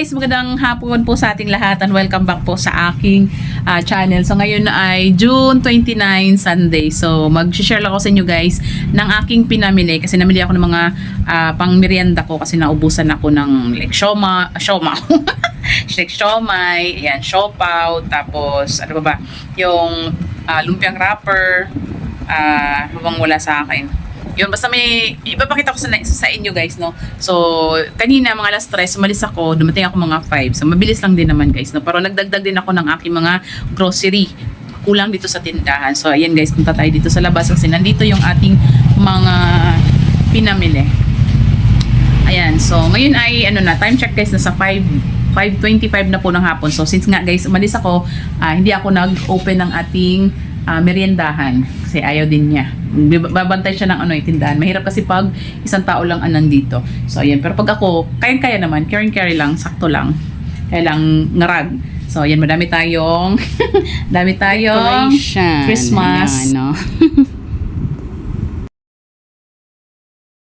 guys, magandang hapon po sa ating lahat and welcome back po sa aking ah, channel. So ngayon ay June 29 Sunday. So mag-share lang ako sa inyo guys ng aking pinamili kasi namili ako ng mga ah, pang merienda ko kasi naubusan ako ng like shoma, shoma. like siomay, ayan, siopaw, tapos ano ba ba, yung ah, lumpiang wrapper, ah, habang wala sa akin. Yun, basta may, ipapakita ko sa, sa inyo guys, no? So, kanina mga alas 3, umalis ako, dumating ako mga 5. So, mabilis lang din naman guys, no? Pero nagdagdag din ako ng aking mga grocery. Kulang dito sa tindahan. So, ayan guys, punta tayo dito sa labas kasi nandito yung ating mga pinamili. Ayan, so ngayon ay ano na, time check guys, nasa 5 5.25 na po ng hapon. So since nga guys, umalis ako, ah, hindi ako nag-open ng ating ah, meriendahan kasi ayaw din niya. Babantay siya ng ano, eh, tindahan. Mahirap kasi pag isang tao lang ang nandito. So ayan, pero pag ako, kaya-kaya naman, carry-carry lang, sakto lang. Kaya lang ngarag. So ayan, madami tayong dami tayong. Christmas. Ayan, no?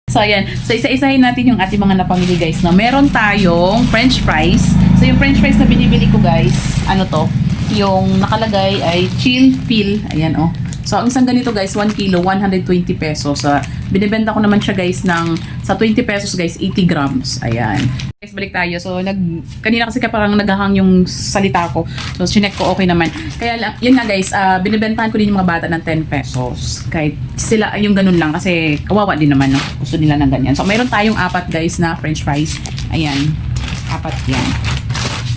So, ayan. So, isa-isahin natin yung ating mga napamili, guys. No? Meron tayong french fries. So, yung french fries na binibili ko, guys, ano to? Yung nakalagay ay chill feel. Ayan, oh. So, ang isang ganito, guys, 1 kilo, 120 pesos. So, binibenta ko naman siya, guys, ng, sa 20 pesos, guys, 80 grams. Ayan. Guys, balik tayo. So, nag, kanina kasi ka parang naghahang yung salita ko. So, chinek ko, okay naman. Kaya yun nga, guys, ah, binibentahan ko din yung mga bata ng 10 pesos. Kahit sila, yung ganun lang, kasi kawawa din naman, no? Gusto nila ng ganyan. So, mayroon tayong apat, guys, na french fries. Ayan. Apat yan.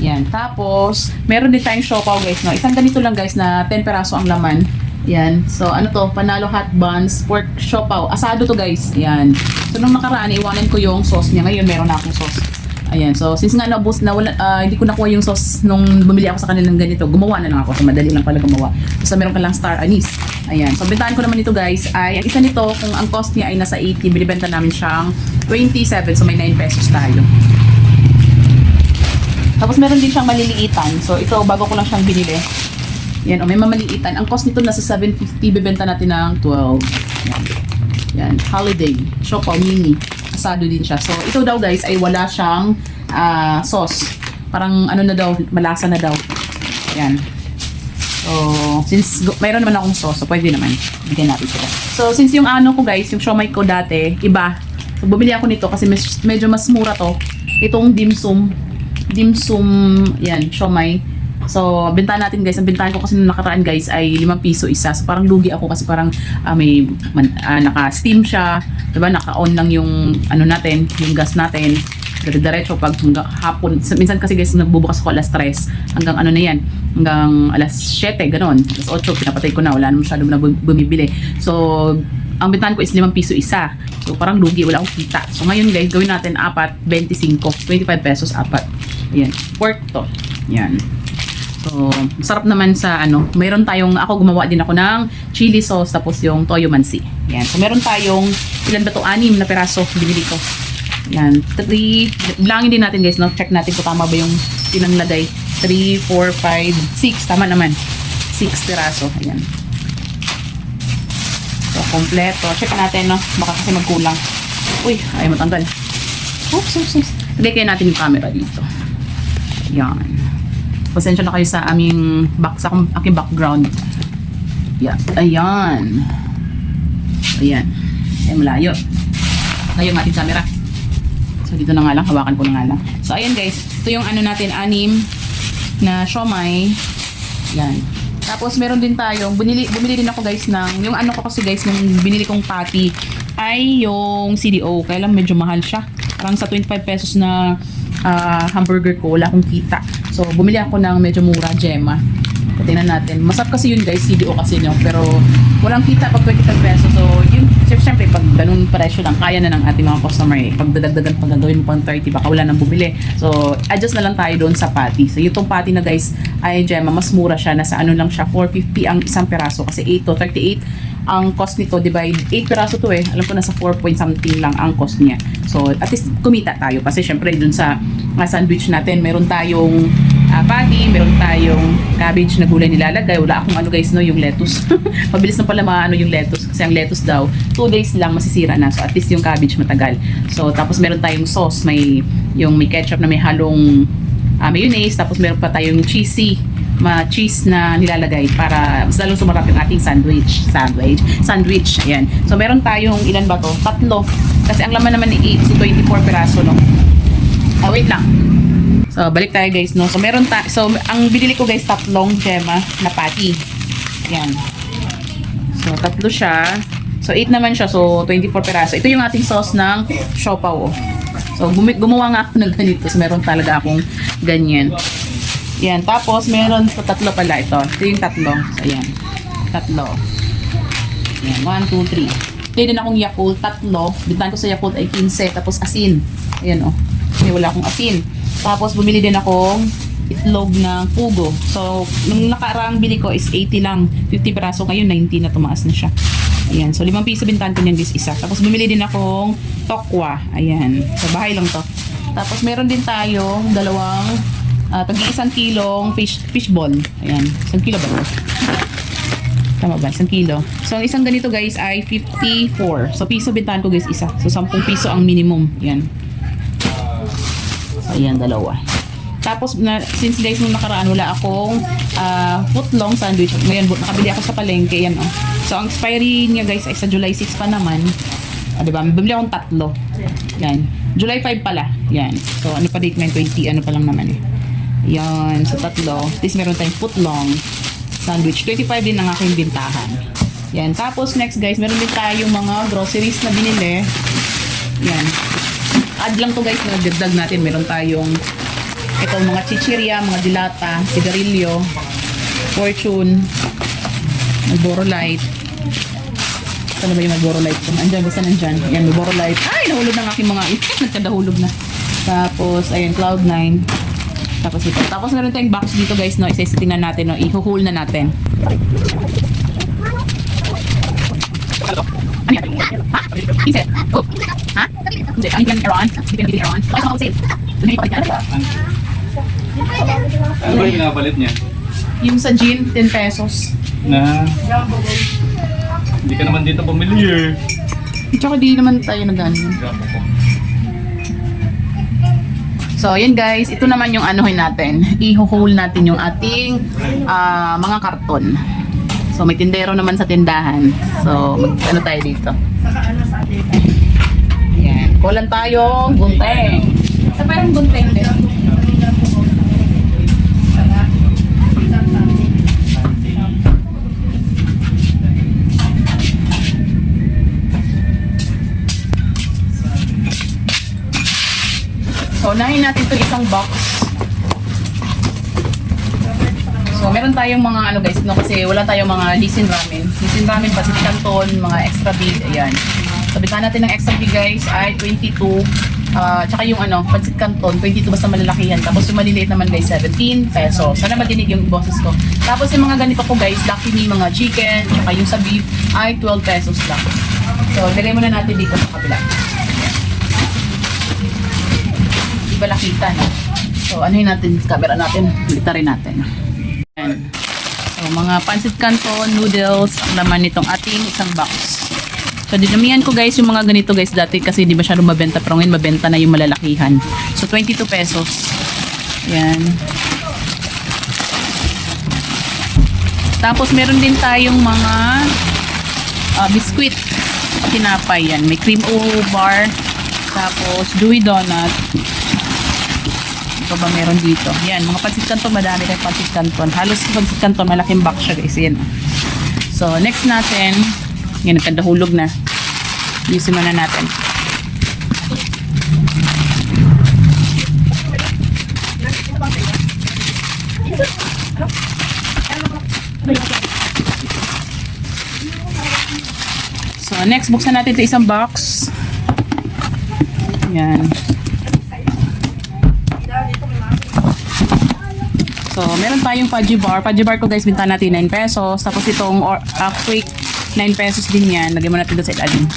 Yan. Tapos, meron din tayong siopaw, guys, no? Isang ganito lang, guys, na 10 peraso ang laman. Yan. So, ano to? Panalo hot buns, pork siopaw. Asado to, guys. Yan. So, nung nakaraan, iwanan ko yung sauce niya. Ngayon, meron na akong sauce. Ayan. So, since nga naubos na wala, ah, hindi ko nakuha yung sauce nung bumili ako sa kanilang ganito, gumawa na lang ako. So, madali lang pala gumawa. So, meron ka lang star anise. Ayan. So, bentahan ko naman ito, guys, ay, ang isa nito, kung ang cost niya ay nasa 80, binibenta namin siyang 27. So, may 9 pesos tayo. Tapos meron din siyang maliliitan. So ito bago ko lang siyang binili. Yan, o may mamaliitan. Ang cost nito nasa 750, bebenta natin ng 12. Yan. Yan, holiday. Siopaw mini. Asado din siya. So ito daw guys ay wala siyang ah, sauce. Parang ano na daw, malasa na daw. Yan. So, since mayroon naman akong sauce, so pwede naman. Bigyan natin sila. So, since yung ano ko guys, yung siomay ko dati, iba. So, bumili ako nito kasi medyo mas mura to. Itong dim sum. Dim sum, yan, siomay. So, bintahan natin guys. Ang bintahan ko kasi nung nakaraan guys ay 5 piso isa. So, parang lugi ako kasi parang ah, may man, ah, naka-steam siya. Diba? Naka-on lang yung ano natin, yung gas natin. Dire-diretso pag hanggang hapon. Minsan kasi guys, nagbubukas ako alas 3 hanggang ano na yan, hanggang alas 7, ganon. Alas 8, pinapatay ko na. Wala naman masyado na bu- bumibili. So, ang bintahan ko is 5 piso isa. So, parang lugi. Wala akong kita. So, ngayon guys, gawin natin apat, 25. 25 pesos apat. Ayan. Pork to. Yan. So, sarap naman sa ano, mayroon tayong, ako gumawa din ako ng chili sauce tapos yung toyo mansi. Yan. So, meron tayong, ilan ba to? Anim na peraso binili ko. Yan. Three, bilangin din natin guys, no? Check natin kung tama ba yung pinanglagay. 3, 4, 5, 6. Tama naman. 6 peraso. Ayan. So, kompleto. Check natin, no? Baka kasi magkulang. Uy, ay matanggal. Oops, oops, oops. Lagay natin yung camera dito. Yan. Pasensya na kayo sa aming back, sa aking background. Yeah. Ayan. Ayan. Ay, malayo. Ang ating camera. So, dito na nga lang. Hawakan ko na nga lang. So, ayan guys. Ito yung ano natin, anim na siomay. Yan. Tapos, meron din tayong, bumili, bumili din ako guys ng, yung ano ko kasi guys, yung binili kong patty ay yung CDO. Kaya lang medyo mahal siya. Parang sa 25 pesos na ah, hamburger ko, wala akong kita. So, bumili ako ng medyo mura, Gemma. So, tingnan natin. Masarap kasi yun guys, CDO kasi nyo. Pero, walang kita pag 25 pesos. So, yun, syempre, pag ganun presyo lang, kaya na ng ating mga customer eh. Pag dadagdagan pag gagawin mo pang 30, baka wala nang bumili. So, adjust na lang tayo doon sa patty. So, yung patty na guys, ay Gemma, mas mura siya. Nasa ano lang siya, 450 ang isang peraso. Kasi 8 to 38 ang cost nito divide 8 peraso to eh. Alam ko nasa 4 point something lang ang cost niya. So at least kumita tayo. Kasi syempre dun sa mga sandwich natin meron tayong ah, patty meron tayong cabbage na gulay nilalagay. Wala akong ano guys no yung lettuce. Mabilis na pala maano yung lettuce kasi ang lettuce daw 2 days lang masisira na. So at least yung cabbage matagal. So tapos meron tayong sauce. May yung may ketchup na may halong ah, mayonnaise, tapos meron pa tayong cheesy ma cheese na nilalagay para mas lalong sumarap yung ating sandwich. Sandwich. Sandwich. Ayan. So, meron tayong ilan ba to? Tatlo. Kasi ang laman naman ni 8 si 24 piraso, no? Ah, wait lang. So, balik tayo guys, no? So, meron ta So, ang binili ko guys, tatlong gemma na patty. Yan. So, tatlo siya. So, 8 naman siya. So, 24 peraso. Ito yung ating sauce ng siopaw, oh. So, gumawa nga ako ng ganito. So, meron talaga akong ganyan. Yan. Tapos, meron sa tatlo pala ito. Ito yung tatlo. So, yan. Tatlo. Yan. 1, 2, 3. Play din akong Yakult. Tatlo. Bintahan ko sa Yakult ay 15. Tapos, asin. Ayan, oh. May wala akong asin. Tapos, bumili din akong itlog ng pugo. So, nung nakaraang bili ko is 80 lang. 50 peraso. Ngayon, 90 na tumaas na siya. Ayan. So, 5 piso bintahan ko niyan guys isa. Tapos, bumili din akong tokwa. Ayan. Sa bahay lang to. Tapos, meron din tayong dalawang uh, tag isang kilong fish, fish ball. Ayan. Isang kilo ba? Tama ba? Isang kilo. So, ang isang ganito guys ay 54. So, piso bintahan ko guys isa. So, 10 piso ang minimum. Yan. So, ayan, dalawa. Tapos, na, since guys, nung nakaraan, wala akong ah, footlong sandwich. Ngayon, nakabili ako sa palengke. Yan, oh. So, ang expiry niya guys ay sa July 6 pa naman. Ah, diba? Bibili akong tatlo. Yan. July 5 pala. Yan. So, ano pa date ngayon? 20, ano pa lang naman eh. Yan. So, tatlo. Tapos, meron tayong footlong sandwich. 25 din ang aking bintahan. Yan. Tapos, next guys, meron din tayong mga groceries na binili. Yan. Add lang to guys na dagdag natin. Meron tayong itong mga chichirya, mga dilata, sigarilyo, fortune, Malboro Light. Saan ba yung ko? Andyan, basta nandyan. Yan, Malboro Light. Ay, nahulog na ang aking mga, nagkadahulog na. Tapos, ayun, Cloud9. Tapos ito. Tapos meron tayong box dito guys, no? Isa-isa tingnan natin, no? Ihuhul na natin. Ano yan? Ha? Isa? Oh. Ha? Hindi, ano yan, Aaron? Hindi ka nabili, Aaron. Bakit ako sale? Doon pa rin Ano ba yung pinapalit niya? Yung sa gin, 10 pesos. Na... Hindi ka naman dito bumili eh. Tsaka di naman tayo nag-ano. So, yun guys, ito naman yung anuhin natin. Iho-hold natin yung ating ah, mga karton. So, may tindero naman sa tindahan. So, mag ano tayo dito. Yan. Kulan tayong gunteng. Sa parang gunteng din. Unahin natin itong isang box. So, meron tayong mga ano guys, no, kasi wala tayong mga lisin ramen. Lisin ramen, Pacific Canton, mga extra big, ayan. So, natin ng extra big guys ay 22. Ah, tsaka yung ano, Pancit Canton, 22 basta malalakihan. Tapos yung maliliit naman guys, 17 pesos. Sana matinig yung boses ko. Tapos yung mga ganito po guys, Lucky Me, mga chicken, tsaka yung sa beef ay 12 pesos lang. So, lagay muna natin dito sa kabila. Di ba nakita, no? So, ano yun natin, camera natin, kita rin natin. Ayan. So, mga pancit canton, noodles, ang laman nitong ating isang box. So, dinamihan ko guys yung mga ganito guys dati kasi di masyadong mabenta pero ngayon mabenta na yung malalakihan. So, 22 pesos. Ayan. Tapos, meron din tayong mga ah, biscuit. Tinapay yan. May cream o bar. Tapos, dewy donut. Ito ba meron dito? Yan, mga pancit canton, madami tayong pancit canton. Halos pancit canton, malaking box siya guys. Yan. So, next natin, yan, nagkandahulog na. Yusin muna natin. So, next, buksan natin ito isang box. Yan. So, meron tayong fudgy bar. Fudgy bar ko guys, binta natin 9 pesos. Tapos itong or, uh, quick 9 pesos din yan. Lagyan mo natin doon sa ilalim.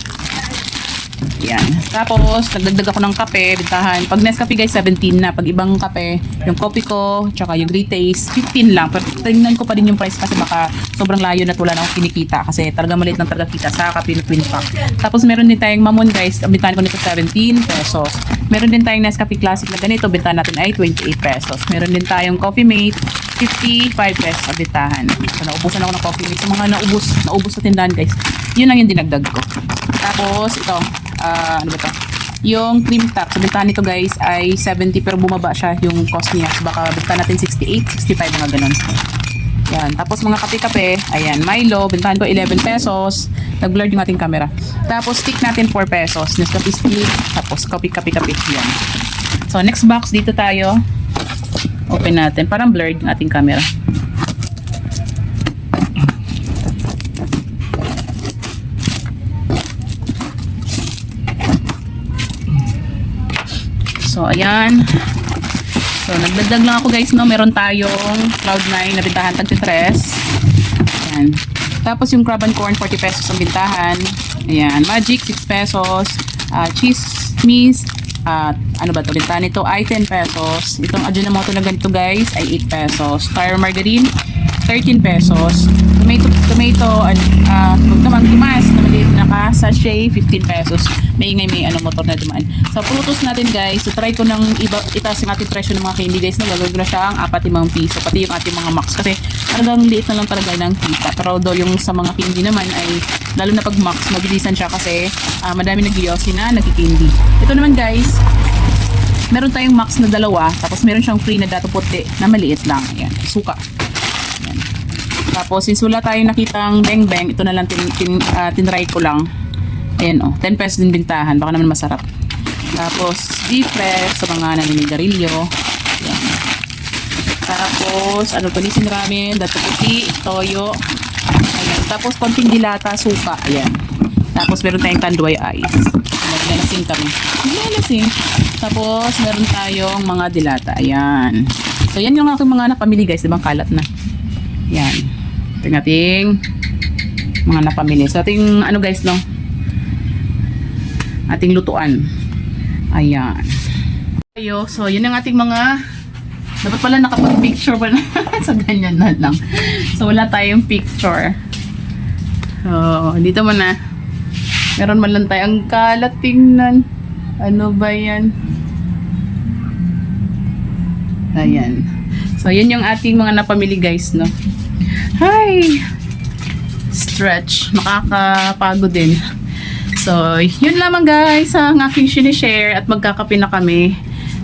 Yan. Tapos, nagdagdag ako ng kape, bintahan. Pag Nescafe guys, 17 na. Pag ibang kape, yung coffee ko, tsaka yung Great Taste, 15 lang. Pero tingnan ko pa din yung price kasi baka sobrang layo na wala na kinikita. Kasi talaga maliit lang talaga kita sa kape na twin pack. Tapos meron din tayong Mamon guys, bintahan ko nito 17 pesos. Meron din tayong Nescafe Classic na ganito, bintahan natin ay 28 pesos. Meron din tayong Coffee Mate, 55 pesos ang bintahan. So, naubusan ako ng Coffee Mate. Mga naubos, naubos sa tindahan guys. Yun lang yung dinagdag ko. Tapos, ito, ah, ano ba to? Yung cream top, so bintahan nito guys ay 70 pero bumaba siya yung cost niya. So, baka bintahan natin 68, 65 mga ganun. Yan. Tapos mga kape-kape, ayan, Milo, bintahan ko 11 pesos. Nag-blur yung ating camera. Tapos stick natin 4 pesos. Nescafe stick, tapos kape-kape-kape. Yan. So next box dito tayo. Open natin. Parang blurred yung ating camera. So, ayan. So, nagdagdag lang ako guys, no? Meron tayong Cloud9 na bintahan tag 3. Ayan. Tapos yung crab and corn, 40 pesos ang bintahan. Ayan. Magic, 6 pesos. Ah, cheese miss, at ano ba to bintahan nito ay 10 pesos. Itong Ajinomoto na ganito guys ay 8 pesos. Tire margarine, 13 pesos. Tomato, tomato, uh, naman tumas na maliit na ka, sachet, 15 pesos. May ingay may ano motor na dumaan. Sa prutos natin guys, so try ko ng iba, itaas yung ating presyo ng mga candy guys na gagawin ko na siya ang 45 piso. Pati yung ating mga max kasi talagang liit na lang talaga ng kita. Pero do yung sa mga candy naman ay lalo na pag max, mabilisan siya kasi ah, madami nag-yosi na nagkikindi. Ito naman guys, meron tayong max na dalawa, tapos meron siyang free na dato puti na maliit lang. Ayan, suka. Tapos, since wala tayong nakitang beng-beng, ito na lang tin, tin, ah, tinry ko lang. Ayan o, 10 pesos din bintahan. Baka naman masarap. Tapos, beef fresh sa mga naninigarilyo. Ayan. Tapos, ano to, nisin ramen, dato puti, toyo. Ayan. Tapos, konting dilata, suka. Ayan. Tapos, meron tayong tanduay ice. Naglalasing kami. Naglalasing. Tapos, meron tayong mga dilata. Ayan. So, yan yung aking mga napamili guys. Diba kalat na? Yan. Ito yung ating mga napamili. So, ating ano guys, no? Ating lutuan. Ayan. Ayo, so yun ang ating mga dapat pala nakapag-picture pa na sa ganyan na lang. So, wala tayong picture. So, dito mo na. Meron man lang tayo. Ang kalat tingnan. Ano ba yan? Ayan. So, yun yung ating mga napamili guys, no? Hi! Stretch. Makakapagod din. So, yun lamang guys ang aking sinishare at magkakape na kami.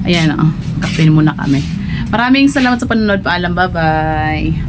Ayan, oh, kape muna kami. Maraming salamat sa panonood. Paalam, bye-bye.